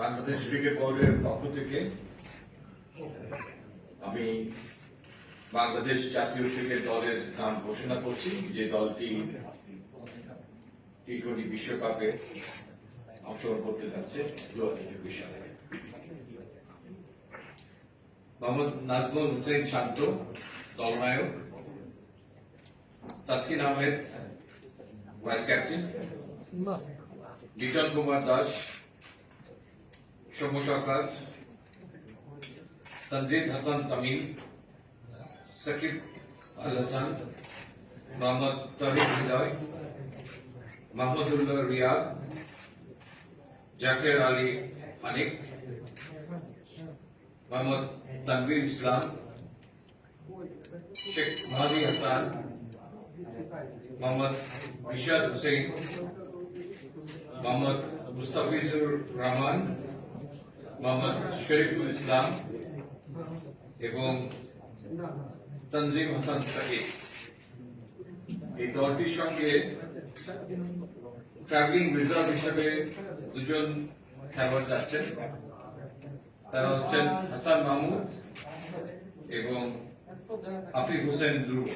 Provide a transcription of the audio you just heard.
Bangladesh cricket বোর্ডের পক্ষ থেকে আমি বাংলাদেশ জাতীয় ক্রিকেট দলের নাম ঘোষণা করছি। যে দলটি টি টোয়েন্টি বিশ্বকাপে অংশগ্রহণ করতে যাচ্ছে দু হাজার চব্বিশ সালে। Mohammad Najmul Hossain Shanto, দলনায়ক। Taskin Ahmed, vice captain. Liton Kumar Das Soumya সরকার তনজিদ হাসান তামিম সাকিব আল হাসান মোহাম্মদ তহিদ হৃদয় মাহমুদুল্লাহ রিয়াদ জাকের আলী হানিক মোহাম্মদ তানভীর ইসলাম শেখ মাহাদি হাসান মোহাম্মদ রিশাদ হুসেন মোহাম্মদ মুস্তাফিজুর রহমান মোহাম্মদ শরীফুল ইসলাম এবং তনজিম হাসান সাকিব এই দলটির সঙ্গে ট্রাভেলিং রিজার্ভ হিসেবে দুজন খেলোয়াড় যাচ্ছেন। তারা হচ্ছেন হাসান মাহমুদ এবং আফিফ হোসেন ধ্রুব